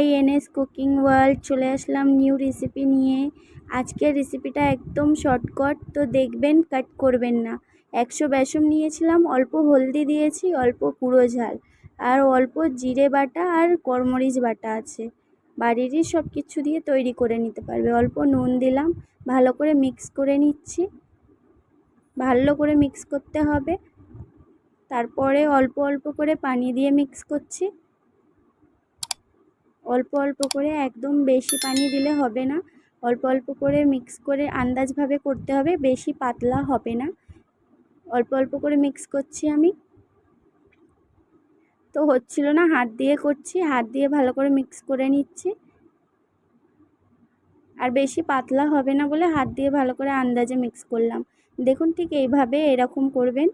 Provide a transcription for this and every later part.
High NS cooking world চলে আসলাম new recipe নিয়ে। আজকের রেসিপিটা একদম শর্টকাট, তো দেখবেন কাট করবেন না। একশো বেসন নিয়েছিলাম, অল্প হলদি দিয়েছি, অল্প কুড়ো ঝাল। আর অল্প জিরে বাটা আর করমরিচ বাটা আছে। বাড়িরই সব কিছু দিয়ে তৈরি করে নিতে পারবে। অল্প নুন দিলাম, ভালো করে মিক্স করে নিচ্ছি। ভালো করে মিক্স করতে হবে। তারপরে অল্প অল্প করে পানি দিয়ে মিক্স করছি। অল্প অল্প করে একদম বেশি পানি দিলে হবে না। অল্প অল্প করে মিক্স করে আন্দাজভাবে করতে হবে, বেশি পাতলা হবে না। অল্প অল্প করে মিক্স করছি আমি। তো হচ্ছিল না, হাত দিয়ে করছি, হাত দিয়ে ভালো করে মিক্স করে নিচ্ছি। আর বেশি পাতলা হবে না বলে হাত দিয়ে ভালো করে আন্দাজে মিক্স করলাম। দেখুন ঠিক এইভাবে এরকম করবেন।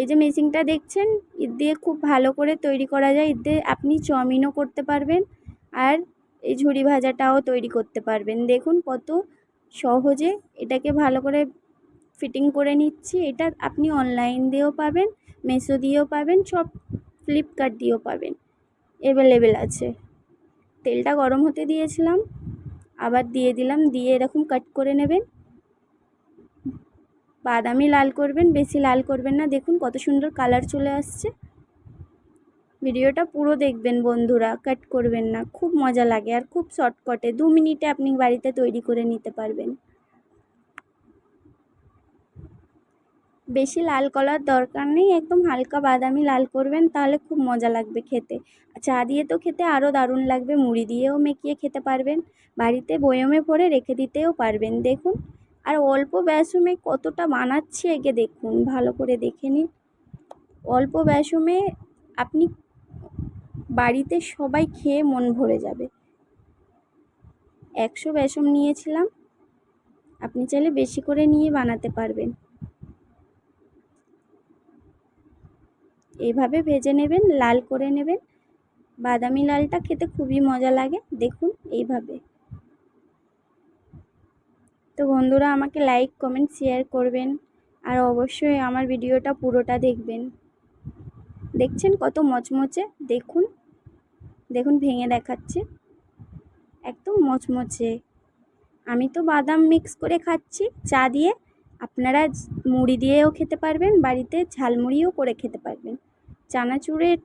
এই যে মেশিনটা দেখছেন ঈদ দিয়ে খুব ভালো করে তৈরি করা যায়। ঈদ দিয়ে আপনি চাউমিনও করতে পারবেন আর এই ঝুড়ি ভাজাটাও তৈরি করতে পারবেন। দেখুন কত সহজে এটাকে ভালো করে ফিটিং করে নিচ্ছি। এটা আপনি অনলাইন দিয়েও পাবেন মেসো দিয়েও পাবেন, সব ফ্লিপকার্ট দিয়েও পাবেন। অ্যাভেলেবেল আছে। তেলটা গরম হতে দিয়েছিলাম, আবার দিয়ে দিলাম, দিয়ে এরকম কাট করে নেবেন। বাদামি লাল করবেন, বেশি লাল করবেন না। দেখুন কত সুন্দর কালার চলে আসছে। ভিডিওটা পুরো দেখবেন বন্ধুরা, কাট করবেন না। খুব মজা লাগে আর খুব শর্টকটে। দু মিনিটে আপনি বাড়িতে তৈরি করে নিতে পারবেন। বেশি লাল করার দরকার নেই, একদম হালকা বাদামি লাল করবেন, তাহলে খুব মজা লাগবে খেতে। চা দিয়ে তো খেতে আরও দারুণ লাগবে, মুড়ি দিয়েও মেকিয়ে খেতে পারবেন। বাড়িতে বয়মে ভরে রেখে দিতেও পারবেন। দেখুন আর অল্প বেসমে কতটা বানাচ্ছি একে দেখুন, ভালো করে দেখে নিন। অল্প বেসমে আপনি বাড়িতে সবাই খেয়ে মন ভরে যাবে। একশো বেসম নিয়েছিলাম, আপনি চাইলে বেশি করে নিয়ে বানাতে পারবেন। এইভাবে ভেজে নেবেন, লাল করে নেবেন। বাদামি লালটা খেতে খুবই মজা লাগে, দেখুন এইভাবে। তো বন্ধুরা আমাকে লাইক কমেন্ট শেয়ার করবেন আর অবশ্যই আমার ভিডিওটা পুরোটা দেখবেন। দেখছেন কত মচমচে? দেখুন। দেখুন, ভেঙে দেখাচ্ছে। একদম মচমচে। আমি তো বাদাম মিক্স করে খাচ্ছি, চা দিয়ে আপনারা মুড়ি দিয়েও খেতে পারবেন, বাড়িতে ঝালমুড়িও করে খেতে পারবেন। চানাচুরের